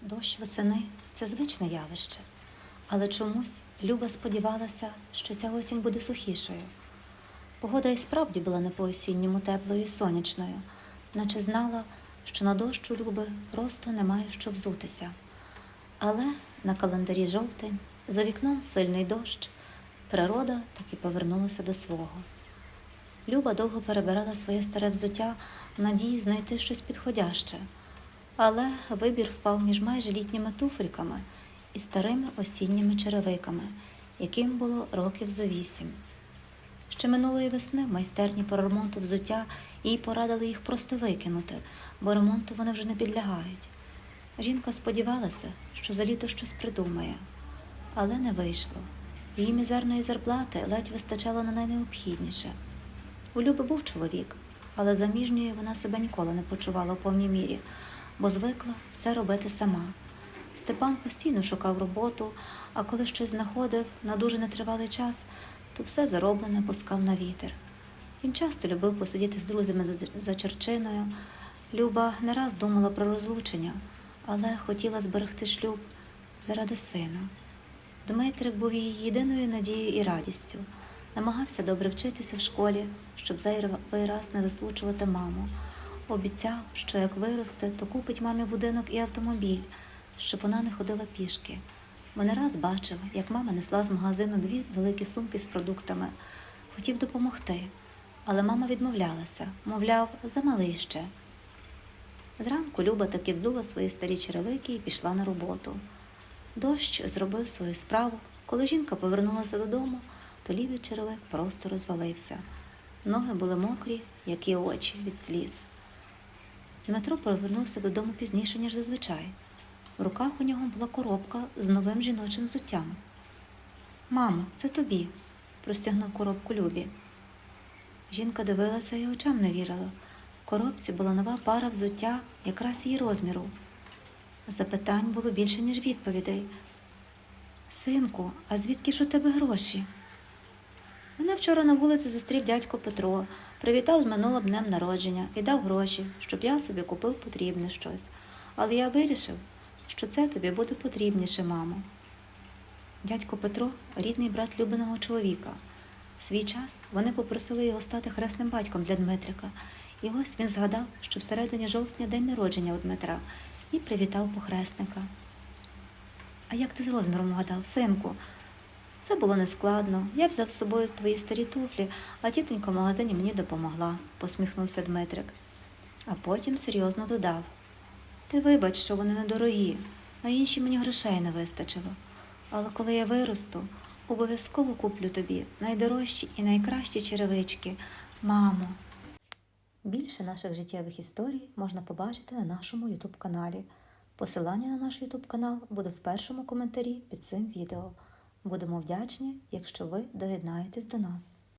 Дощ восени це звичне явище, але чомусь Люба сподівалася, що ця осінь буде сухішою. Погода і справді була не по-осінньому теплою і сонячною, наче знала, що на дощ у Люби просто немає що взутися. Але на календарі жовтень, за вікном сильний дощ, природа таки повернулася до свого. Люба довго перебирала своє старе взуття в надії знайти щось підходяще, але вибір впав між майже літніми туфельками і старими осінніми черевиками, яким було років зо вісім. Ще минулої весни майстерні по ремонту взуття їй порадили їх просто викинути, бо ремонту вони вже не підлягають. Жінка сподівалася, що за літо щось придумає, але не вийшло. Її мізерної зарплати ледь вистачало на найнеобхідніше. У Люби був чоловік, але заміжньою вона себе ніколи не почувала у повній мірі, бо звикла все робити сама. Степан постійно шукав роботу, а коли щось знаходив на дуже нетривалий час, то все зароблене пускав на вітер. Він часто любив посидіти з друзями за, черчиною. Люба не раз думала про розлучення, але хотіла зберегти шлюб заради сина. Дмитрик був її єдиною надією і радістю. Намагався добре вчитися в школі, щоб зайвий раз не засмучувати маму. Обіцяв, що як виросте, то купить мамі будинок і автомобіль, щоб вона не ходила пішки. Бо не раз бачив, як мама несла з магазину дві великі сумки з продуктами. Хотів допомогти, але мама відмовлялася, мовляв, замалий ще. Зранку Люба таки взула свої старі черевики і пішла на роботу. Дощ зробив свою справу. Коли жінка повернулася додому, то лівий черевик просто розвалився. Ноги були мокрі, як і очі від сліз. Дмитро повернувся додому пізніше, ніж зазвичай. В руках у нього була коробка з новим жіночим взуттям. Мамо, це тобі, простягнув коробку Любі. Жінка дивилася і очам не вірила. В коробці була нова пара взуття, якраз її розміру. Запитань було більше, ніж відповідей. Синку, а звідки ж у тебе гроші? Мене вчора на вулиці зустрів дядько Петро, привітав з минулим днем народження і дав гроші, щоб я собі купив потрібне щось. Але я вирішив, що це тобі буде потрібніше, мамо. Дядько Петро рідний брат любиного чоловіка. В свій час вони попросили його стати хресним батьком для Дмитрика, і ось він згадав, що всередині жовтня день народження у Дмитра, і привітав похресника. А як ти з розміром вгадав, синку? Це було нескладно. Я взяв з собою твої старі туфлі, а тітонька в магазині мені допомогла, посміхнувся Дмитрик. А потім серйозно додав: Ти вибач, що вони недорогі, на інші мені грошей не вистачило. Але коли я виросту, обов'язково куплю тобі найдорожчі і найкращі черевички, мамо. Більше наших життєвих історій можна побачити на нашому YouTube каналі. Посилання на наш YouTube канал буде в першому коментарі під цим відео. Будемо вдячні, якщо ви доєднаєтесь до нас.